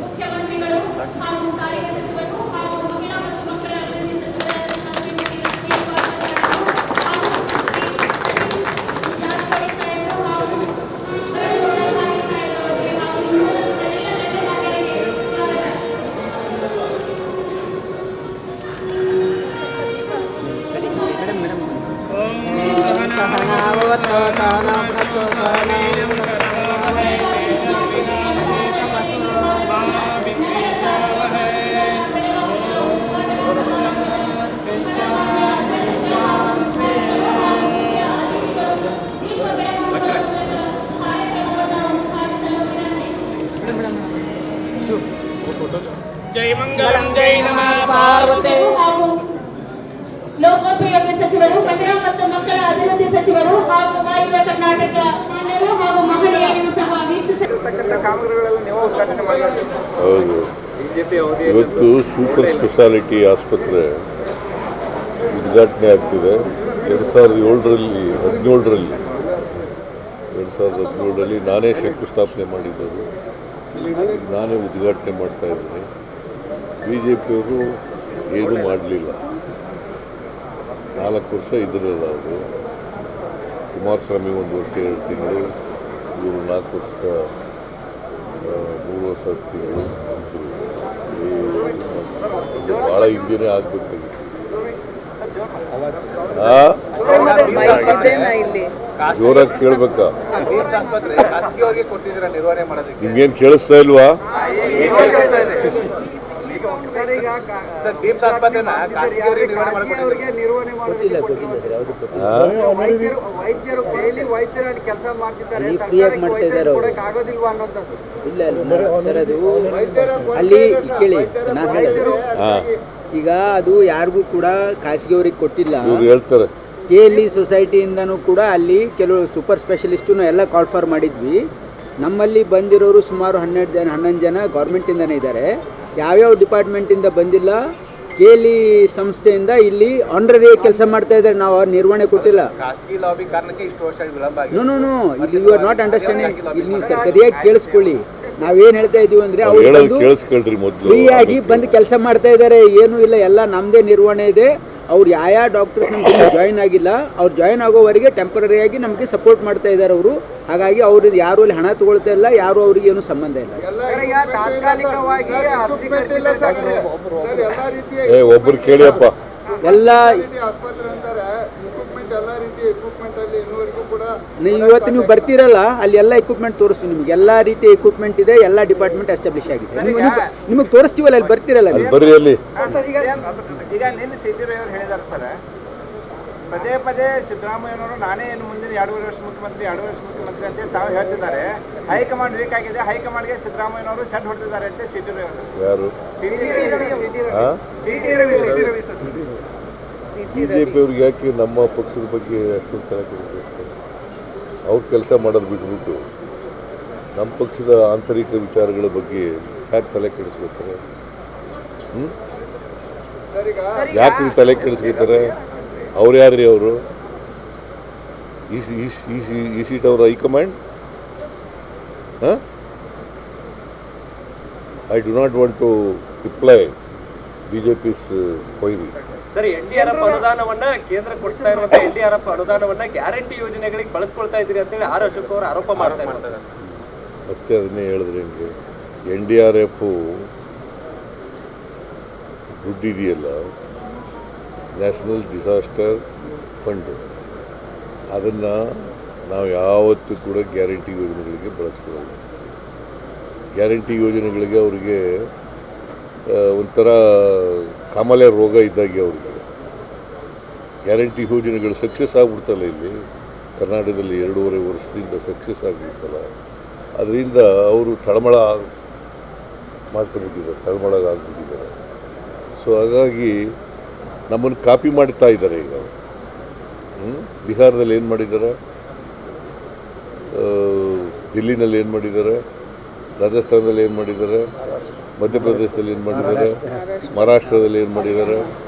ಮುಖ್ಯಮಂತ್ರಿಗಳು ಹಾಗೂ ಸಾರಿಗೆ सहनाववतु सहनौ भुनक्तु सहनौ ಜೈ ಮಂಗಲಂ ಜೈ ನಮಃ ಪಾರ್ವತಿ ಹಾಗೂ ಲೋಕೋಪಯೋಗಿ ಸಚಿವರು ಮಹಿಳಾ ಮತ್ತು ಮಕ್ಕಳ ಅಭಿವೃದ್ಧಿ ಸಚಿವರು ಹಾಗೂ ವಾಯುವ್ಯ ಕರ್ನಾಟಕ ಮಾನ್ಯರು ಹಾಗೂ ಮಹಿಳೆಯರು ಸಹ ಹೌದು. ಇವತ್ತು ಸೂಪರ್ ಸ್ಪೆಷಾಲಿಟಿ ಆಸ್ಪತ್ರೆ ಉದ್ಘಾಟನೆ ಆಗ್ತಿದೆ. ಎರಡು ಸಾವಿರದ ಏಳರಲ್ಲಿ ಹದಿನೇಳರಲ್ಲಿ ಎರಡು ಸಾವಿರದ ಹದಿನೇಳರಲ್ಲಿ ನಾನೇ ಶಂಕುಸ್ಥಾಪನೆ ಮಾಡಿದ್ದರು ನಾನೇ ಉದ್ಘಾಟನೆ ಮಾಡ್ತಾ ಇದ್ದೀನಿ. ಬಿ ಜೆ ಪಿಯವರು ಏನೂ ಮಾಡಲಿಲ್ಲ. ನಾಲ್ಕು ವರ್ಷ ಇದ್ರಲ್ಲ ಅವರು ಕುಮಾರಸ್ವಾಮಿ ಒಂದು ವರ್ಷ ಎರಡು ತಿಂಗಳು ಇವರು ನಾಲ್ಕು ವರ್ಷ ಮೂರು ವರ್ಷ ತಿಂಗಳು ಭಾಳ ಹಿಂದಿನೇ ಆಗ್ಬೇಕಾಗಿತ್ತು ಜೋರಾಗಿ ಕೇಳ್ಬೇಕಾ? ನಿಮ್ಗೇನು ಕೇಳಿಸ್ತಾ ಇಲ್ವಾ ಸರ್ ಏಮ್ಸ್ ಆಸ್ಪತ್ರೆನ ಖಾಸಗಿಯವರಿಗೆ ನಿರ್ವಹಣೆ ಮಾಡ್ಕೊಟ್ಟಿದ್ದೀರಾ ಆ? ವೈದ್ಯರು ವೈದ್ಯರು ಡೈಲಿ ವೈದ್ಯರು ಅಲ್ಲಿ ಕೆಲಸ ಮಾಡ್ತಿದ್ದಾರೆ ಅಲ್ಲಿ free ಆಗಿ ಸರ್ಕಾರಕ್ಕೆ ಮಾಡ್ತಾ ವೈದ್ಯರು ಇದ್ದಾರೆ ಅವ್ರು. ಕೊಡಕ್ಕೆ ಆಗೋದಿಲ್ವಾ ಅನ್ನೋಂಥದ್ದು ಇಲ್ಲ ಇಲ್ಲ ಸರ್ ಅದು ಅಲ್ಲಿ ಕೇಳಿ ನಾನು ಹೇಳಿದ್ರು ಈಗ ಅದು ಯಾರಿಗೂ ಕೂಡ ಖಾಸಗಿಯವ್ರಿಗೆ ಕೊಟ್ಟಿಲ್ಲ. ಹೇಳ್ತಾರೆ. ಕೆ ಎಲ್ ಇ ಸೊಸೈಟಿಯಿಂದನೂ ಕೂಡ ಅಲ್ಲಿ ಕೆಲವು ಸೂಪರ್ ಸ್ಪೆಷಲಿಸ್ಟು ಎಲ್ಲ ಕಾಲ್ ಫಾರ್ ಮಾಡಿದ್ವಿ. ನಮ್ಮಲ್ಲಿ ಬಂದಿರೋರು ಸುಮಾರು ಹನ್ನೆರಡು ಜನ ಹನ್ನೊಂದು ಜನ ಗೌರ್ಮೆಂಟಿಂದನೇ ಇದ್ದಾರೆ. ಯಾವ್ಯಾವ ಡಿಪಾರ್ಟ್ಮೆಂಟಿಂದ ಬಂದಿಲ್ಲ ಕೆ ಎಲ್ ಇ ಸಂಸ್ಥೆಯಿಂದ ಇಲ್ಲಿ ಆನರರಿ ಕೆಲಸ ಮಾಡ್ತಾ ಇದ್ದಾರೆ. ನಾವು ಅವ್ರ ನಿರ್ವಹಣೆ ಕೊಟ್ಟಿಲ್ಲ. ಖಾಸಗಿ ಲಾಬಿ ಕಾರಣಕ್ಕೆ ಇಷ್ಟು ವರ್ಷ ವಿಳಂಬ ಆಗಿದೆ. ನೋ ನೋ ನೋ ಇಲ್ಲಿ ಯು ಆರ್ ನಾಟ್ ಅಂಡರ್ಸ್ಟ್ಯಾಂಡಿಂಗ್ ಇಲ್ಲಿ ನೀವು ಸರಿಯಾಗಿ ಕೇಳಿಸ್ಕೊಳ್ಳಿ. ನಾವೇನು ಹೇಳ್ತಾ ಇದೀವಿ ಅಂದ್ರೆ ಅವ್ರು ಫ್ರೀ ಆಗಿ ಬಂದು ಕೆಲಸ ಮಾಡ್ತಾ ಇದ್ದಾರೆ. ಏನು ಇಲ್ಲ. ಎಲ್ಲ ನಮ್ಮದೇ ನಿರ್ವಹಣೆ ಇದೆ. ಅವ್ರು ಯಾವ ಯಾವ ಡಾಕ್ಟರ್ಸ್ ನಮ್ಗೆ ಜಾಯಿನ್ ಆಗಿಲ್ಲ. ಅವ್ರು ಜಾಯಿನ್ ಆಗೋವರೆಗೆ ಟೆಂಪರರಿ ಆಗಿ ನಮಗೆ ಸಪೋರ್ಟ್ ಮಾಡ್ತಾ ಇದ್ದಾರೆ ಅವರು. ಹಾಗಾಗಿ ಅವ್ರದ್ದು ಯಾರು ಅಲ್ಲಿ ಹಣ ತಗೊಳ್ತಾ ಇಲ್ಲ. ಯಾರು ಅವ್ರಿಗೆ ಏನು ಸಂಬಂಧ ಇಲ್ಲ. ಏ ಒಬ್ರು ಕೇಳಿಯಪ್ಪ ಎಲ್ಲ ಆಸ್ಪತ್ರೆ ಅಂತಾರೆ. ಇಕ್ವಿಪ್ಮೆಂಟ್ ಎಲ್ಲಾ ರೀತಿಯ ಇಕ್ವಿಪ್ಮೆಂಟ್ ಅಲ್ಲಿ ಇನ್ನೂವರೆಗೂ ಕೂಡ ನೀವು ಇವತ್ತು ನೀವು ಬರ್ತೀರಲ್ಲ ಅಲ್ಲಿ ಎಲ್ಲ ಎಕ್ವಿಪ್ಮೆಂಟ್ ತೋರಿಸ್ತೀವಿ ನಿಮ್ಗೆ. ಎಲ್ಲ ರೀತಿಯ ಎಕ್ವಿಪ್ಮೆಂಟ್ ಇದೆ ಎಲ್ಲ ಡಿಪಾರ್ಟ್ಮೆಂಟ್ ಎಸ್ಟಾಬ್ಲಿಷ್ ಆಗಿದೆ. ನಿಮ್ಗೆ ನಿಮಗೆ ತೋರಿಸ್ತೀವಲ್ಲ ಅಲ್ಲಿ ಬರ್ತೀರಲ್ಲ ಬರ್ರಿ ಅಲ್ಲಿ. ಈಗ ನಿನ್ನೆ ಸಿದ್ದಿರೋ ಹೇಳಿದಾರೆ ಸರ್. ಪದೇ ಪದೇ ಸಿದ್ದರಾಮಯ್ಯನವರು ನಾನೇ ಏನು ಮುಂದಿನ ಎರಡೂವರೆ ವರ್ಷ ಮುಖ್ಯಮಂತ್ರಿ ಎರಡೂವರೆ ವರ್ಷ ಮುಖ್ಯಮಂತ್ರಿ ಅಂತ ತಾವು ಹೇಳ್ತಿದ್ದಾರೆ. ಹೈಕಮಾಂಡ್ ವೀಕ್ ಆಗಿದೆ. ಹೈಕಮಾಂಡ್ಗೆ ಸಿದ್ದರಾಮಯ್ಯನವರು ಸೆಟ್ ಹೊಡೆದಿದ್ದಾರೆ ಅಂತ ಸಿಟಿ ಯಾರು? ಆ? C T Ravi C T Ravi sir. B J ಪಿಯವ್ರಿಗೆ ಯಾಕೆ ನಮ್ಮ ಪಕ್ಷದ ಬಗ್ಗೆ ಅಷ್ಟೊಂದು ತಲೆ ಕೊಡಬೇಕು ಅವ್ರು ಕೆಲಸ ಮಾಡೋದು ಬಿಟ್ಬಿಟ್ಟು ನಮ್ಮ ಪಕ್ಷದ ಆಂತರಿಕ ವಿಚಾರಗಳ ಬಗ್ಗೆ ಯಾಕೆ ತಲೆ ಕೆಡಿಸ್ಕೊತಾರೆ? ಹ್ಞೂ ಯಾಕೆ ತಲೆ ಕೆಡಿಸ್ಕೊತಾರೆ? ಅವ್ರು ಯಾರ್ರಿ ಅವರು. ಈ C- E C- E seat command high command? ಹಾಂ? I do not want to reply B J Ps ಕೊಯ್ರಿ ಸರಿ ಎನ್ ಡಿ ಆರ್ ಎಫ್ ಅನುದಾನವನ್ನ ಕೇಂದ್ರ ಕೊಡ್ತಾ ಇರುವಂತ ಎನ್ ಡಿ ಆರ್ ಎಫ್ ಅನುದಾನವನ್ನ ಗ್ಯಾರಂಟಿ ಯೋಜನೆಗಳಿಗೆ ಬಳಸ್ಕೊಳ್ತಾ ಇದ್ದೀರಿ ಅಂತೇಳಿ ಆರ್ ಅಶೋಕ್ ಅವರು ಆರೋಪ ಮಾಡ್ತಾ ಇರ್ತಾರೆ ಮತ್ತೆ ಅದನ್ನೇ ಹೇಳಿದ್ರೆ ಹೆಂಗೆ? ಎನ್ ಡಿ ಆರ್ ಎಫು ದುಡ್ಡಿದೆಯಲ್ಲ ನ್ಯಾಷನಲ್ ಡಿಸಾಸ್ಟರ್ ಫಂಡ್. ಅದನ್ನು ನಾವು ಯಾವತ್ತೂ ಕೂಡ ಗ್ಯಾರಂಟಿ ಯೋಜನೆಗಳಿಗೆ ಬಳಸ್ಕೊಳ್ಳಲ್ಲ ಗ್ಯಾರಂಟಿ ಯೋಜನೆಗಳಿಗೆ ಅವರಿಗೆ ಒಂಥರ ಕಾಮಾಲೆ ರೋಗ ಇದ್ದಾಗೆ ಅವ್ರಿಗೆ. ಗ್ಯಾರಂಟಿ ಯೋಜನೆಗಳು ಸಕ್ಸಸ್ ಆಗ್ಬಿಡ್ತಲ್ಲ ಇಲ್ಲಿ. ಕರ್ನಾಟಕದಲ್ಲಿ ಎರಡೂವರೆ ವರ್ಷದಿಂದ ಸಕ್ಸಸ್ ಆಗಿಬಿಡ್ತಲ್ಲ. ಅದರಿಂದ ಅವರು ತಳಮಳ ಮಾಡ್ಕೊಂಡ್ಬಿಟ್ಟಿದ್ದಾರೆ ತಳಮಳ ಆಗ್ಬಿಟ್ಟಿದ್ದಾರೆ ಸೊ ಹಾಗಾಗಿ ನಮ್ಮನ್ನು ಕಾಪಿ ಮಾಡ್ತಾ ಇದ್ದಾರೆ ಈಗ ಹ್ಞೂ ಬಿಹಾರದಲ್ಲಿ ಏನು ಮಾಡಿದ್ದಾರೆ? ದಿಲ್ಲಿನಲ್ಲಿ ಏನು ಮಾಡಿದ್ದಾರೆ? ರಾಜಸ್ಥಾನದಲ್ಲಿ ಏನು ಮಾಡಿದ್ದಾರೆ? ಮಧ್ಯಪ್ರದೇಶದಲ್ಲಿ ಏನು ಮಾಡಿದ್ದಾರೆ? ಮಹಾರಾಷ್ಟ್ರದಲ್ಲಿ ಏನು ಮಾಡಿದ್ದಾರೆ?